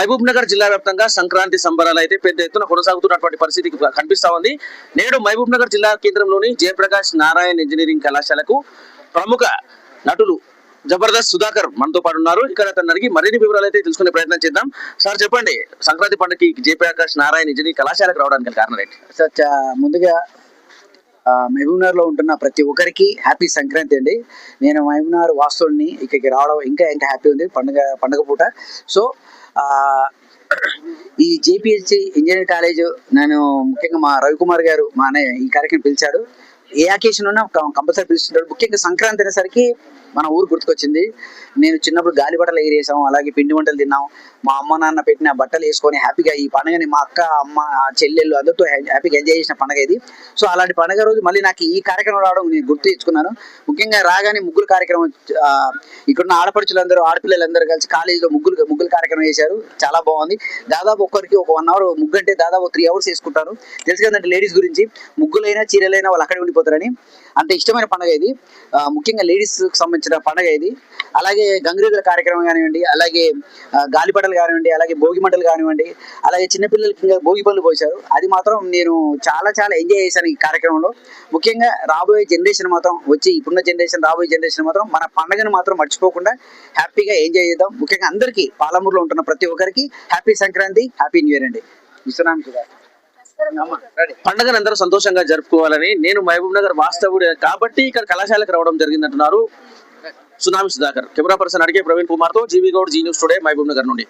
మహబూబ్ నగర్ జిల్లా వ్యాప్తంగా సంక్రాంతి సంబరాలు అయితే పెద్ద ఎత్తున కొనసాగుతున్నటువంటి పరిస్థితి కనిపిస్తా ఉంది. నేడు మహబూబ్ నగర్ జిల్లా కేంద్రంలోని జయప్రకాష్ నారాయణ్ ఇంజనీరింగ్ కళాశాలకు ప్రముఖ నటులు జబర్దస్త్ సుధాకర్ మనతో పాటు ఉన్నారు. ఇక్కడ అతను అడిగి మరిన్ని వివరాలు అయితే తెలుసుకునే ప్రయత్నం చేద్దాం. సార్ చెప్పండి సంక్రాంతి పండుగకి జయప్రకాష్ నారాయణ్ ఇంజనీరింగ్ కళాశాలకు రావడానికి కారణం ఏంటి? సార్ ముందుగా మహబూబ్నగర్లో ఉంటున్న ప్రతి ఒక్కరికి హ్యాపీ సంక్రాంతి అండి. నేను మహబూబ్నగర్ వాస్తువుని ఇక్కడికి రావడం ఇంకా ఇంకా హ్యాపీ ఉంది పండుగ పండుగ పూట. సో ఈ జేపిహెచ్సి ఇంజనీరింగ్ కాలేజ్ నేను ముఖ్యంగా మా రవికుమార్ గారు మా అన్నయ్య ఈ కార్యక్రమం పిలిచాడు. ఏ అకేషన్ ఉన్నా కంపల్సరీ పిలుస్తుంటాడు. ముఖ్యంగా సంక్రాంతి అనేసరికి మన ఊరు గుర్తుకొచ్చింది. నేను చిన్నప్పుడు గాలి బట్టలు ఎగిరేసాం అలాగే పిండి వంటలు తిన్నాం మా అమ్మ నాన్న పెట్టిన బట్టలు వేసుకొని హ్యాపీగా ఈ పండుగని మా అక్క అమ్మ చెల్లెళ్ళు అందరితో హ్యాపీగా ఎంజాయ్ చేసిన పండుగ ఇది. సో అలాంటి పండుగ రోజు మళ్ళీ నాకు ఈ కార్యక్రమం రావడం నేను గుర్తు తెచ్చుకున్నాను. ముఖ్యంగా రాగానే ముగ్గులు కార్యక్రమం ఇక్కడున్న ఆడపడుచులందరూ ఆడపిల్లలందరూ కలిసి కాలేజీలో ముగ్గులు ముగ్గులు కార్యక్రమం చేశారు. చాలా బాగుంది. దాదాపు ఒక్కరికి ఒక వన్ అవర్ ముగ్గు అంటే దాదాపు త్రీ అవర్స్ వేసుకుంటారు. తెలుసు కదంటే లేడీస్ గురించి. ముగ్గులైనా చీరలైనా వాళ్ళు అక్కడే ఉండిపోతారని. అంత ఇష్టమైన పండుగ ఇది. ముఖ్యంగా ముఖ్యంగా లేడీస్ సంబంధించిన పండగ ఇది. అలాగే గంగిరెద్దుల కార్యక్రమం కానివ్వండి అలాగే గాలిపటలు కానివ్వండి అలాగే భోగి మంటలు కానివ్వండి అలాగే చిన్నపిల్లలకి ఇంకా భోగి పనులు పోశారు. అది మాత్రం నేను చాలా చాలా ఎంజాయ్ చేశాను ఈ కార్యక్రమంలో. ముఖ్యంగా రాబోయే జనరేషన్ మాత్రం వచ్చి ఇప్పుడున్న జనరేషన్ రాబోయే జనరేషన్ మాత్రం మన పండగను మాత్రం మర్చిపోకుండా హ్యాపీగా ఎంజాయ్ చేద్దాం. ముఖ్యంగా అందరికీ పాలమూరులో ఉంటున్న ప్రతి ఒక్కరికి happy Sankranti happy new year అండి. విశ్వనాథ్ పండుగను అందరూ సంతోషంగా జరుపుకోవాలని నేను మహబూబ్ నగర్ వాస్తవుడు కాబట్టి ఇక్కడ కళాశాలకు రావడం జరిగిందంటున్నారు. సునామి సుధాకర్. కెమెరా పర్సన్ అడిగే ప్రవీణ్ కుమార్తో G V Goud Zee news today Mahabubnagar నుండి.